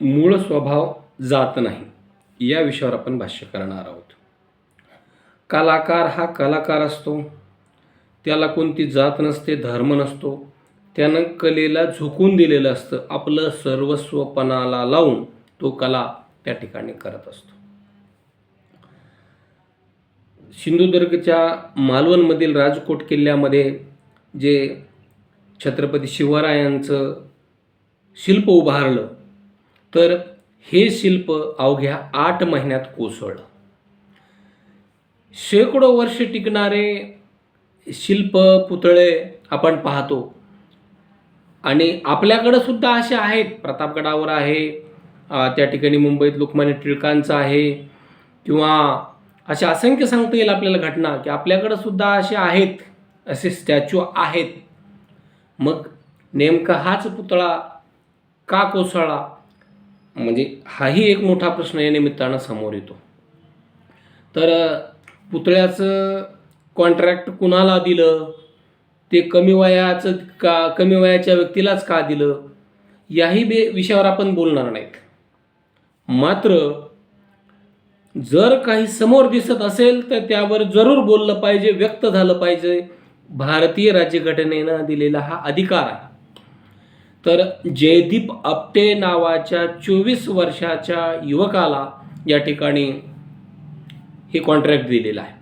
मूळ स्वभाव जात नाही. या विषयावर आपण भाष्य करणार आहोत. कलाकार हा कलाकार असतो. त्याला कोणती जात नसते धर्म नसतो. त्यानं कलेला झुकून दिलेलं असतं. आपलं सर्वस्वपणाला लावून तो कला त्या ठिकाणी करत असतो. सिंधुदुर्गच्या मालवणमधील राजकोट किल्ल्यामध्ये जे छत्रपती शिवरायांचं शिल्प उभारलं तर हे शिल्प अवघ्या आठ महिन्यात कोसळलं. शेकडो वर्ष टिकणारे शिल्प पुतळे आपण पाहतो. आणि आपल्याकडं सुद्धा असे आहेत. प्रतापगडावर आहे त्या ठिकाणी मुंबईत लोकमान्य टिळकांचं आहे किंवा अशा असंख्य सांगता येईल आपल्याला घटना की आपल्याकडं सुद्धा असे आहेत असे स्टॅच्यू आहेत. मग नेमका हाच पुतळा का कोसळला? म्हणजे हाही एक मोठा प्रश्न या निमित्तानं समोर येतो. तर पुतळ्याचं कॉन्ट्रॅक्ट कुणाला दिलं? ते कमी वयाचं का कमी वयाच्या व्यक्तीलाच का दिलं? याही बे विषयावर आपण बोलणार नाहीत. मात्र जर काही समोर दिसत असेल तर त्यावर जरूर बोललं पाहिजे व्यक्त झालं पाहिजे. भारतीय राज्यघटनेनं दिलेला हा अधिकार आहे. तर जयदीप आपटे नावाच्या चोवीस वर्षाच्या युवकाला या ठिकाणी हे कॉन्ट्रॅक्ट दिलेलं आहे.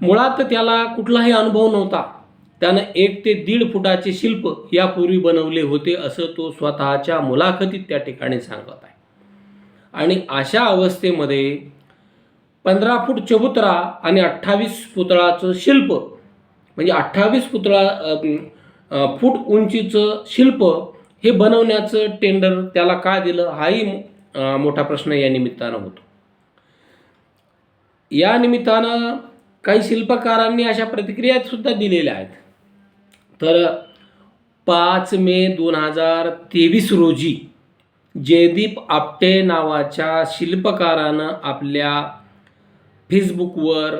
मुळात त्याला कुठलाही अनुभव नव्हता. त्यानं एक ते दीड फुटाचे शिल्प यापूर्वी बनवले होते असं तो स्वतःच्या मुलाखतीत त्या ठिकाणी सांगत आहे. आणि अशा अवस्थेमध्ये पंधरा फूट चबुतरा आणि अठ्ठावीस पुतळाचं शिल्प म्हणजे अठ्ठावीस पुतळा फूट उंचीचं शिल्प हे बनवण्याचं टेंडर त्याला का दिलं हाही मोठा प्रश्न या निमित्तानं होतो. या निमित्तानं काही शिल्पकारांनी अशा प्रतिक्रिया सुद्धा दिलेल्या आहेत. तर पाच मे दोन हजार तेवीस रोजी जयदीप आपटे नावाच्या शिल्पकारानं आपल्या फेसबुकवर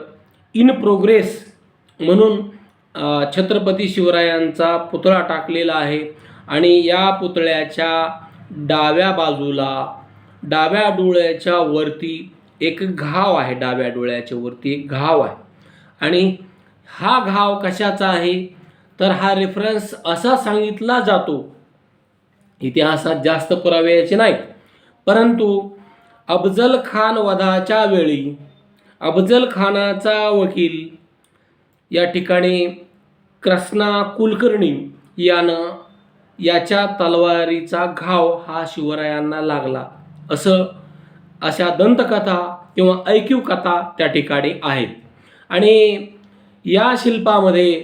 इन प्रोग्रेस म्हणून छत्रपती शिवरायांचा पुतळा टाकलेला आहे आणि या पुतळ्याच्या डाव्या बाजूला डाव्या डोळ्याच्या वरती एक घाव आहे डाव्या डोळ्याच्या वरती एक घाव आहे. आणि हा घाव कशाचा आहे? तर हा रेफरन्स असा सांगितला जातो. इतिहासात जास्त पुरावे याचे नाहीत. परंतु अफजल खान वधाच्या वेळी अफजल खानाचा वकील या ठिकाणी कृष्णा कुलकर्णी यानं याच्या तलवारीचा घाव हा शिवरायांना लागला. असं अशा दंतकथा किंवा ऐकीव कथा त्या ठिकाणी आहेत. आणि या शिल्पामध्ये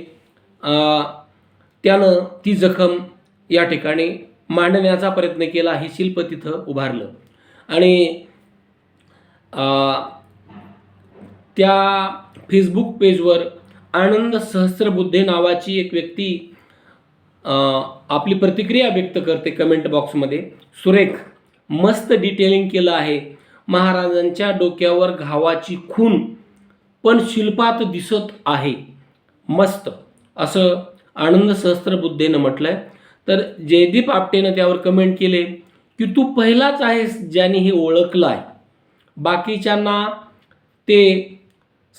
त्यानं ती जखम या ठिकाणी मांडण्याचा प्रयत्न केला हे शिल्प तिथं उभारलं. आणि त्या फेसबुक पेजवर आनंद सहस्त्रबुद्धे नावाची एक व्यक्ती आपली प्रतिक्रिया व्यक्त करते कमेंट बॉक्समध्ये सुरेख मस्त डिटेलिंग केलं आहे. महाराजांच्या डोक्यावर घावाची खून पण शिल्पात दिसत आहे. मस्त. असं आनंद सहस्त्रबुद्धेनं आहे तर जयदीप आपटेनं त्यावर कमेंट केले की तू पहिलाच आहेस ज्याने हे ओळखलं आहे बाकीच्यांना ते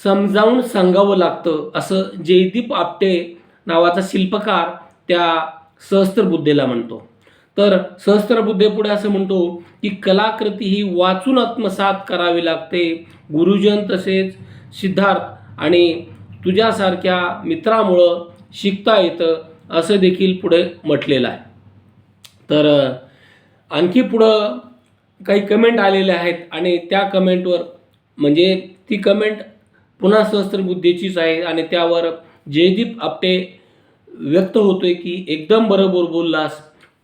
समजावून सांगावं लागतं असं जयदीप आपटे नावाचा शिल्पकार त्या सहस्त्रबुद्धेला म्हणतो. तर सहस्त्रबुद्धे पुढे असं म्हणतो की कलाकृती ही वाचून आत्मसात करावी लागते. गुरुजन तसेच सिद्धार्थ आणि तुझ्यासारख्या मित्रामुळं शिकता येतं असं देखील पुढे म्हटलेलं आहे. तर आणखी पुढं काही कमेंट आलेले आहेत आणि त्या कमेंटवर म्हणजे ती कमेंट पुन्हा सहस्त्रबुद्धीचीच आहे आणि त्यावर जयदीप आपटे व्यक्त होतोय की एकदम बरोबर बोललास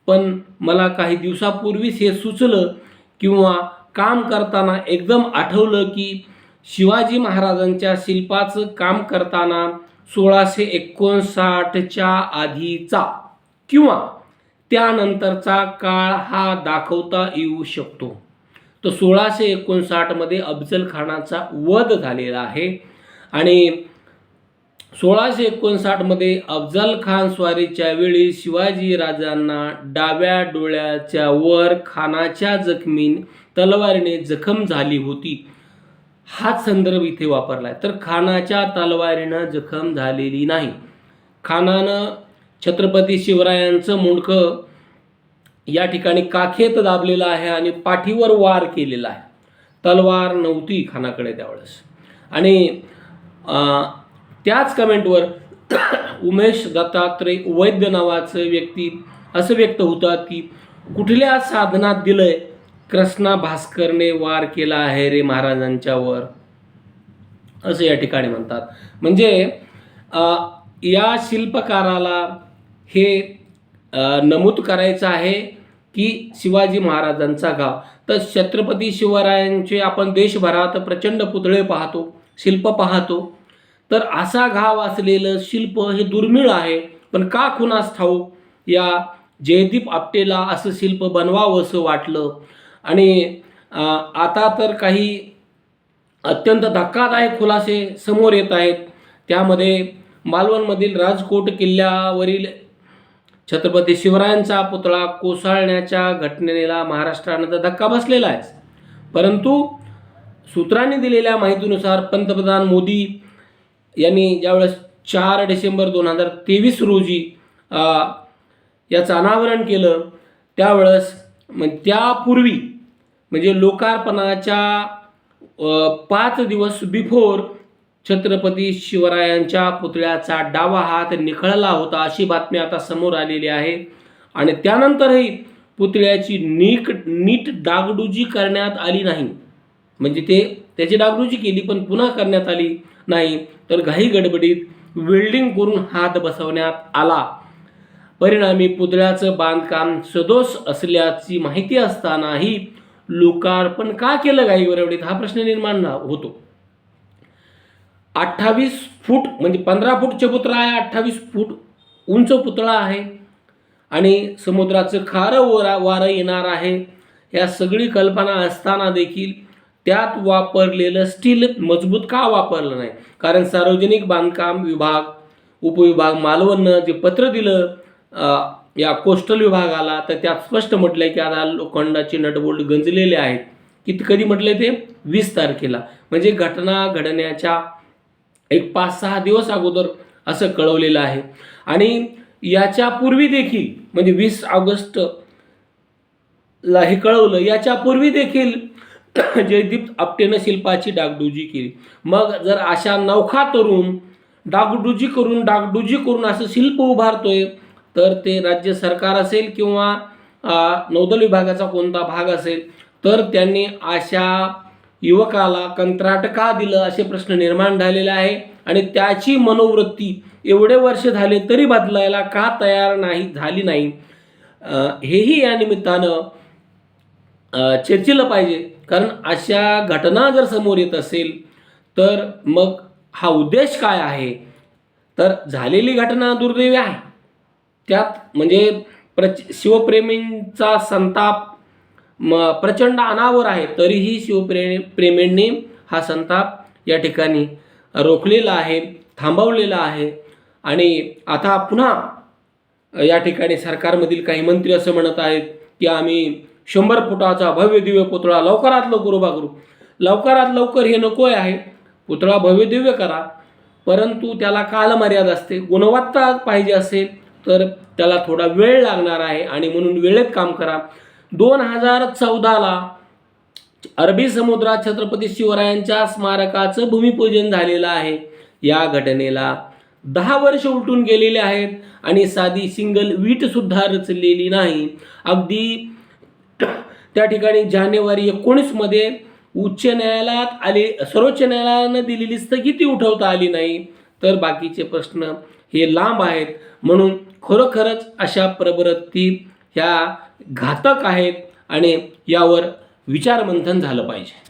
पण मला काही दिवसापूर्वीच हे सुचलं किंवा काम करताना एकदम आठवलं की शिवाजी महाराजांच्या शिल्पाचं काम करताना सोळाशे एकोणसाठच्या आधीचा किंवा त्यानंतरचा काळ हा दाखवता येऊ शकतो. तर सोळाशे एकोणसाठमध्ये अफजल खानाचा वध झालेला आहे. आणि सोळाशे एकोणसाठमध्ये अफजल खान स्वारीच्या वेळी शिवाजी राजांना डाव्या डोळ्याच्या वर खानाच्या जखमीन तलवारीने जखम झाली होती. हाच संदर्भ इथे वापरला आहे तर खानाच्या तलवारीनं जखम झालेली नाही. खानानं छत्रपती शिवरायांचं मुंडकं या ठिकाणी काखेत दाबलेला आहे आणि पाठीवर वार केलेला आहे. तलवार नव्हती खानाकडे त्यावेळेस. आणि त्याच कमेंटवर उमेश दत्तात्रय वैद्य नावाचं व्यक्ती असं व्यक्त होतात की कुठल्या साधनात दिलंय कृष्णा भास्करने वार केला आहे रे महाराजांच्यावर? असं या ठिकाणी म्हणतात. म्हणजे या शिल्पकाराला हे नमूद करायचं आहे की शिवाजी महाराजांचा गाव. तर छत्रपती शिवरायांचे आपण देशभरात प्रचंड पुतळे पाहतो शिल्प पाहतो. तर असा गाव असलेलं शिल्प हे दुर्मिळ आहे. पण का खुनास ठाऊ या जयदीप आपटेला असं शिल्प बनवावं असं वाटलं. आणि आता तर काही अत्यंत धक्कादायक खुलासे समोर येत आहेत. त्यामध्ये मालवणमधील राजकोट किल्ल्यावरील छत्रपती शिवरायांचा पुतळा कोसळण्याच्या घटनेला महाराष्ट्रानं तर धक्का बसलेला आहे. परंतु सूत्रांनी दिलेल्या माहितीनुसार पंतप्रधान मोदी यांनी ज्यावेळेस चार डिसेंबर दोन हजार तेवीस रोजी याचं अनावरण केलं त्यावेळेस मग त्यापूर्वी म्हणजे लोकार्पणाच्या पाच दिवस बिफोर छत्रपती शिवरायांच्या पुतळ्याचा डावा हात निखळला होता अशी बातमी आता समोर आलेली आहे. आणि त्यानंतरही पुतळ्याची नीक नीट डागडुजी करण्यात आली नाही. म्हणजे ते त्याची डागडुजी केली पण पुन्हा करण्यात आली नाही. तर घाई गडबडीत वेल्डिंग करून हात बसवण्यात आला. परिणामी पुतळ्याचं बांधकाम सदोष असल्याची माहिती असतानाही लोकार्पण का केलं घाईवर एवढीत हा प्रश्न निर्माण होतो. अठ्ठावीस फूट म्हणजे पंधरा फूट चबुतरा आहे अठ्ठावीस फूट उंच पुतळा आहे. आणि समुद्राचं खारं वरा वारं येणार आहे. या सगळी कल्पना असताना देखील त्यात वापरलेलं स्टील मजबूत का वापरलं नाही? कारण सार्वजनिक बांधकाम विभाग उपविभाग मालवणनं जे पत्र दिलं या कोस्टल विभागाला तर त्यात स्पष्ट म्हटलं आहे की आता लोखंडाचे नटबोल्ट गंजलेले आहेत. किती कधी म्हटले ते? वीस तारखेला. म्हणजे घटना घडण्याच्या एक पाच सहा दिवस अगोदर असं कळवलेलं आहे. आणि याच्या पूर्वी देखील म्हणजे वीस ऑगस्ट ला हे कळवलं याच्या पूर्वी देखील जयदीप आपटेनं शिल्पाची डागडुजी केली. मग जर अशा नौखा तरुण डागडुजी करून डागडुजी करून असं शिल्प उभारतोय तर ते राज्य सरकार असेल किंवा नौदल विभागाचा कोणता भाग असेल तर त्यांनी अशा युवकाला कंत्राट का दिलं असे प्रश्न निर्माण झालेले आहे आणि त्याची मनोवृत्ती एवढे वर्ष झाले तरी बदलायला का तयार नाही झाली नाही? हेही या निमित्तानं चर्चिलं पाहिजे. कारण अशा घटना जर समोर येत असेल तर मग हा उद्देश काय आहे? तर झालेली घटना दुर्दैवी आहे. त्यात म्हणजे प्रच शिवप्रेमींचा संताप म प्रचंड अनावर आहे. तरीही शिवप्रे प्रेमींनी हा संताप या ठिकाणी रोखलेला आहे थांबवलेला आहे. आणि आता पुन्हा या ठिकाणी सरकारमधील काही मंत्री असं म्हणत आहेत की आम्ही शंभर फुटाचा भव्य दिव्य पुतळा लवकरात लवकर उभा करू. लवकरात लवकर हे नको आहे. पुतळा भव्य दिव्य करा. परंतु त्याला कालमर्यादा असते. गुणवत्ता पाहिजे असेल तर त्याला थोडा वेळ लागणार आहे आणि म्हणून वेळेत काम करा. दोन हजार चौदाला अरबी समुद्रात छत्रपती शिवरायांच्या स्मारकाचं भूमिपूजन झालेलं आहे. या घटनेला दहा वर्ष उलटून गेलेले आहेत आणि साधी सिंगल वीटसुद्धा रचलेली नाही. अगदी त्या ठिकाणी जानेवारी एकोणीसमध्ये उच्च न्यायालयात आले सर्वोच्च न्यायालयानं दिलेली स्थगिती उठवता आली नाही. तर बाकीचे प्रश्न हे लांब आहेत. म्हणून खरोखरच अशा प्रवृत्ती ह्या घातक आहेत आणि यावर विचारमंथन झालं पाहिजे.